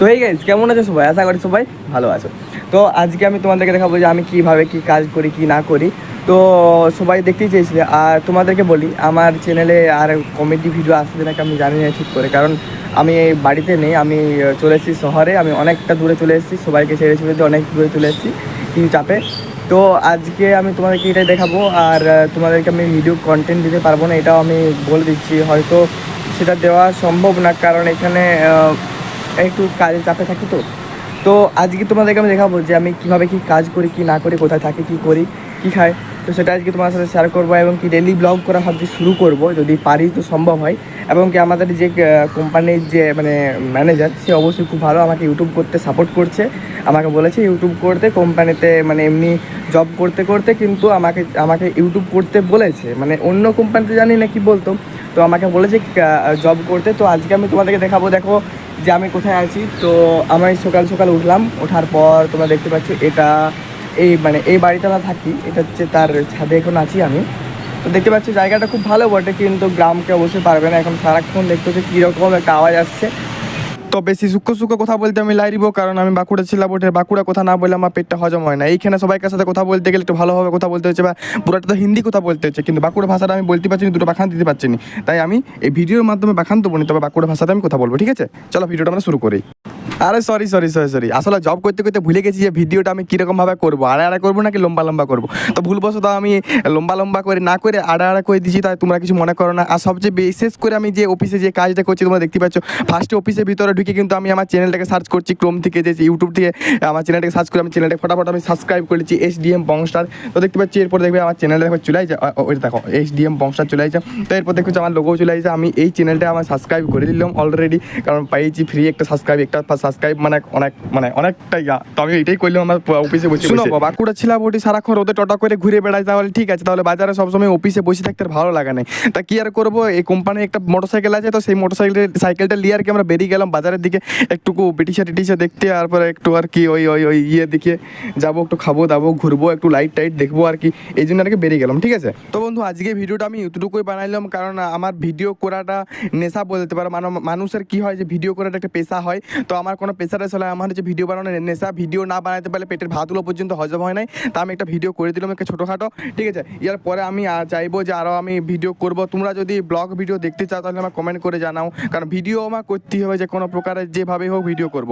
তো এই গাইজ কেমন আছো সবাই? আশা করি সবাই ভালো আছো। তো আজকে আমি তোমাদেরকে দেখাবো যে আমি কীভাবে কি কাজ করি, কি না করি। তো সবাই দেখতেই চেয়েছিলে। আর তোমাদেরকে বলি, আমার চ্যানেলে আর কমেডি ভিডিও আসবে নাকি আমি জানি না ঠিক করে। কারণ আমি বাড়িতে নেই, আমি চলে এসেছি শহরে। আমি অনেকটা দূরে চলে এসেছি, সবাইকে ছেড়ে ছেড়ে দিয়ে অনেক দূরে চলে এসেছি কিছু চাপে। তো আজকে আমি তোমাদেরকে এটাই দেখাবো। আর তোমাদেরকে আমি ভিডিও কন্টেন্ট দিতে পারব না, এটাও আমি বলে দিচ্ছি। হয়তো সেটা দেওয়া সম্ভব না, কারণ এখানে একটু কাজের চাপে থাকি তো। তো আজকে তোমাদেরকে আমি দেখাবো যে আমি কীভাবে কি কাজ করি, কি না করি, কোথায় থাকি, কি করি, কি খাই। তো সেটা আজকে তোমার সাথে শেয়ার করব এবং কি ডেলি ব্লগ করা ভাবছি শুরু করব, যদি পারি তো সম্ভব হয়। এবং কি আমাদের যে কোম্পানির যে মানে ম্যানেজার সে অবশ্যই খুব ভালো আমাকে ইউটিউব করতে সাপোর্ট করছে। আমাকে বলেছে ইউটিউব করতে কোম্পানিতে মানে এমনি জব করতে করতে কিন্তু আমাকে আমাকে ইউটিউব করতে বলেছে। মানে অন্য কোম্পানিতে জানি না কি বলতো। তো আমাকে বলেছে জব করতে। তো আজকে আমি তোমাদেরকে দেখাবো, দেখো যে আমি কোথায় আছি, তো আমি সকাল সকাল উঠলাম, ওঠার পর তোমরা দেখতে পাচ্ছ এটা এই মানে এই বাড়িতে আমরা থাকি, এটা হচ্ছে তার ছাদে এখন আছি আমি। তো দেখতে পাচ্ছি জায়গাটা খুব ভালো বটে, কিন্তু গ্রামকে অবশ্যই পারবে না। এখন সারাক্ষণ দেখতে হচ্ছে কীরকম একটা আওয়াজ আসছে। তো বেশি সূক্ষ্ম সূক্ষ্ম কথা বলতে আমি লাইরিব কারণ আমি বাঁকুড়া ছিলাম ওঠে বাঁকুড়া কথা না বললে আমার পেটটা হজম হয় না। এইখানে সবাইকার সাথে কথা বলতে গেলে একটু ভালোভাবে কথা বলতে হচ্ছে বা পুরোটা তো হিন্দি কথা বলতে হচ্ছে, কিন্তু বাঁকুড়া ভাষাটা আমি বলতে পারছি না, দুটো বাখান দিতে পারছি না। তাই আমি এই ভিডিওর মাধ্যমে বাখান না, তবে বাঁকুড়া ভাষাতে আমি কথা বলব, ঠিক আছে? চলো, ভিডিওটা আমরা শুরু করি। আরে সরি সরি সরি সরি আসলে জব করতে করতে ভুলে গেছি যে ভিডিওটা আমি কীরকম ভাবে করব। আড়া আড়া করব নাকি লম্বা লম্বা করব? তো ভুলবশত আমি লম্বা লম্বা করে না করে আড়া আড়া করে দিচ্ছি তাই তোমরা কিছু মনে করো না। আর সবচেয়ে বিশেষ করে আমি যে অফিসে যে কাজটা করছি, তোমরা দেখতে পাচ্ছ ফার্স্টে অফিসের ভিতরে ঢুকে কিন্তু আমি আমার চ্যানেলটাকে সার্চ করছি ক্রোম থেকে যে ইউটিউব থেকে আমার চ্যানেলটাকে সার্চ করে আমি চ্যানেলটাকে ফটাফট আমি সাবস্ক্রাইব করেছি এস ডি এম বংস্টার তো দেখতে পাচ্ছি, এরপর দেখবে আমার চ্যানেলে দেখো চলে আসছে ওই দেখো এস ডি এম বংস্টার চলে আসছে তো এরপর দেখছ আমার লোগো চলে আসছে আমি এই চ্যানেলটা আমার সাবস্ক্রাইব করে দিলাম অলরেডি কারণ পাইছি ফ্রি একটা সাবস্ক্রাইব একটা সাবস্ক্রাইব মানে অনেক মানে অনেকটাই। তো আমি এটাই করলাম আমার অফিসে বসে শুনো বাঁকুড়া ছিলাম ওটি সারাক্ষণ রোদে টটা করে ঘুরে বেড়াই তাহলে ঠিক আছে তাহলে বাজারে সবসময় অফিসে বসে থাকতে ভালো লাগে না। তা কি আর করব এই কোম্পানির একটা মোটরসাইকেল আছে তো সেই মোটরসাইকেল সাইকেলটা নিয়ে আর কি আমরা বেরিয়ে গেলাম বাজারের দিকে একটুকু ব্রিটিশা টিটিশা দেখতে আর পরে একটু আর কি ওই ওই ওই ইয়ে দিকে যাব একটু খাব দাবো ঘুরবো একটু লাইট টাইট দেখব আর কি এই জন্য আর কি বেরিয়ে গেলাম ঠিক আছে? তো বন্ধু আজকে ভিডিওটা আমি এতটুকুই বানাইলাম কারণ আমার ভিডিও করাটা নেশা বলতে পারো মানে মানুষের কি হয় যে ভিডিও করাটা একটা পেশা হয় তো আমার কোনো প্রেশারে চলে আমার হচ্ছে ভিডিও বানানোর নেশা। ভিডিও না বানাতে পারলে পেটের ভাতগুলো পর্যন্ত হজম হয় নাই। তা আমি একটা ভিডিও করে দিলাম একটা ছোটোখাটো। ঠিক আছে? এর পরে আমি চাইব যে আরও আমি ভিডিও করব। তোমরা যদি ব্লগ ভিডিও দেখতে চাও তাহলে আমার কমেন্ট করে জানাও। কারণ ভিডিও আমার করতেই হবে যে কোনো প্রকারের যেভাবে হোক ভিডিও করব।